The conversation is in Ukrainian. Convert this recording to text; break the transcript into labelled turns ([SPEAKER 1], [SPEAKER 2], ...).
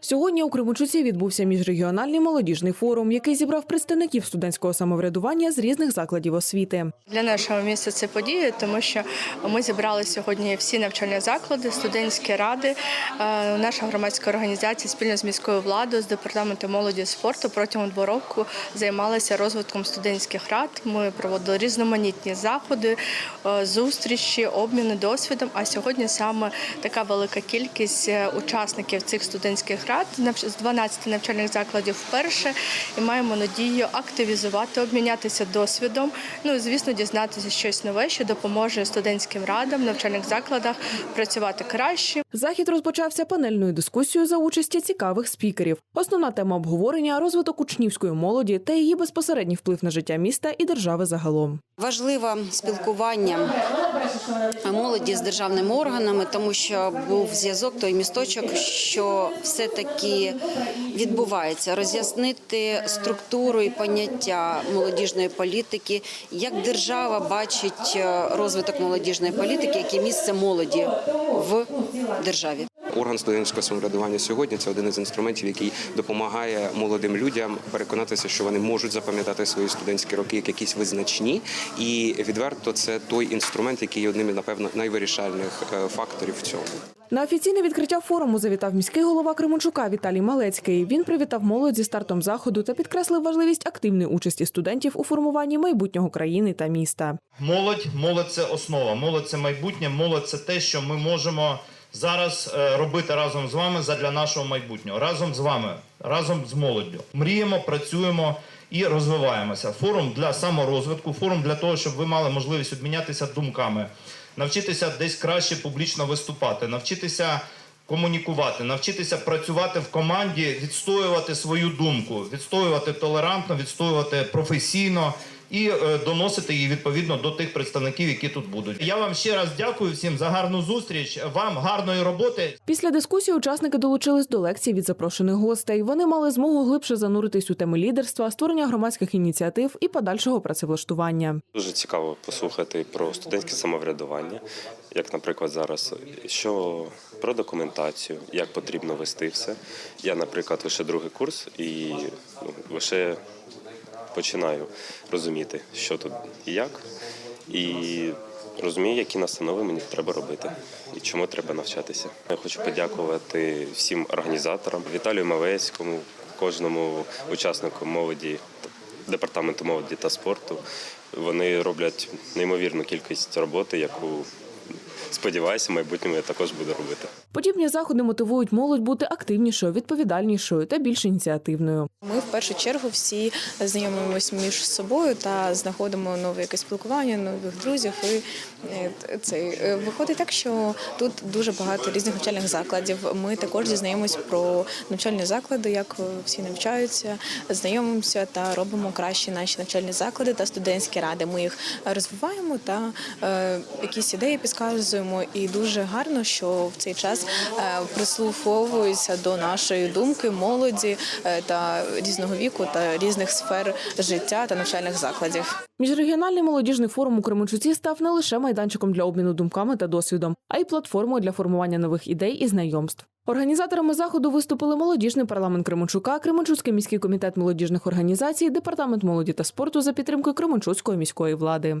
[SPEAKER 1] Сьогодні у Кременчуці відбувся міжрегіональний молодіжний форум, який зібрав представників студентського самоврядування з різних закладів освіти.
[SPEAKER 2] Для нашого міста це подія, тому що ми зібрали сьогодні всі навчальні заклади, студентські ради. Е, Наша громадська організація спільно з міською владою, з департаментом молоді і спорту протягом двох років займалися розвитком студентських рад. Ми проводили різноманітні заходи, е, зустрічі, обміни досвідом. А сьогодні саме така велика кількість е, учасників цих студентських рад з 12 навчальних закладів вперше і маємо надію активізувати, обмінятися досвідом. Ну і звісно, дізнатися щось нове, що допоможе студентським радам навчальних закладах працювати краще.
[SPEAKER 1] Захід розпочався панельною дискусією за участі цікавих спікерів. Основна тема обговорення розвиток учнівської молоді та її безпосередній вплив на життя міста і держави загалом.
[SPEAKER 3] Важливе спілкування молоді з державними органами, тому що був зв'язок той місточок, що все-таки відбувається роз'яснити структуру і поняття молодіжної політики, як держава бачить е, розвиток молодіжної політики, яке місце молоді в державі.
[SPEAKER 4] Орган студентського самоврядування сьогодні це один із інструментів, який допомагає молодим людям переконатися, що вони можуть запам'ятати свої студентські роки як якісь визначні, і відверто це той інструмент, який є одним напевно найвирішальних е, факторів в цьому.
[SPEAKER 1] На офіційне відкриття форуму завітав міський голова Кременчука Віталій Малецький. Він привітав молодь зі стартом заходу та підкреслив важливість активної участі студентів у формуванні майбутнього країни та міста.
[SPEAKER 5] Молодь, молодь це основа, молодь це майбутнє, молодь це те, що ми можемо зараз е, робити разом з вами задля нашого майбутнього. Разом з вами, разом з молоддю. Мріємо, працюємо і розвиваємося. Форум для саморозвитку, форум для того, щоб ви мали можливість обмінятися думками, навчитися десь краще публічно виступати, навчитися. Комунікувати, навчитися працювати в команді, відстоювати свою думку, відстоювати толерантно, відстоювати професійно і е, доносити її відповідно до тих представників, які тут будуть. Я вам ще раз дякую всім за гарну зустріч. Вам гарної роботи.
[SPEAKER 1] Після дискусії учасники долучились до лекцій від запрошених гостей. Вони мали змогу глибше зануритись у теми лідерства, створення громадських ініціатив і подальшого працевлаштування.
[SPEAKER 6] Дуже цікаво послухати про студентське самоврядування, як, наприклад, зараз, що про документацію, як потрібно вести все. Я, наприклад, лише другий курс і ну, лише починаю розуміти, що тут і як, і розумію, які настанови мені треба робити і чому треба навчатися. Я хочу подякувати всім організаторам, Віталію Мавецькому, кожному учаснику молоді департаменту молоді та спорту. Вони роблять неймовірну кількість роботи, яку сподіваюся, в майбутньому я також буду робити.
[SPEAKER 1] Подібні заходи мотивують молодь бути активнішою, відповідальнішою та більш ініціативною.
[SPEAKER 7] Ми в першу чергу всі знайомимося між собою та знаходимо нове якесь спілкування, нових друзів. І е, це е, виходить так, що тут дуже багато різних навчальних закладів. Ми також дізнаємось про навчальні заклади, як всі навчаються, знайомимося та робимо кращі наші навчальні заклади та студентські ради. Ми їх розвиваємо та е, якісь ідеї підказуємо. І дуже гарно, що в цей час е, прислуховуються до нашої думки молоді е, та різного віку та різних сфер життя та навчальних закладів.
[SPEAKER 1] Міжрегіональний молодіжний форум у Кременчуці став не лише майданчиком для обміну думками та досвідом, а й платформою для формування нових ідей і знайомств. Організаторами заходу виступили молодіжний парламент Кременчука, Кременчуцький міський комітет молодіжних організацій, департамент молоді та спорту за підтримкою Кременчуцької міської влади.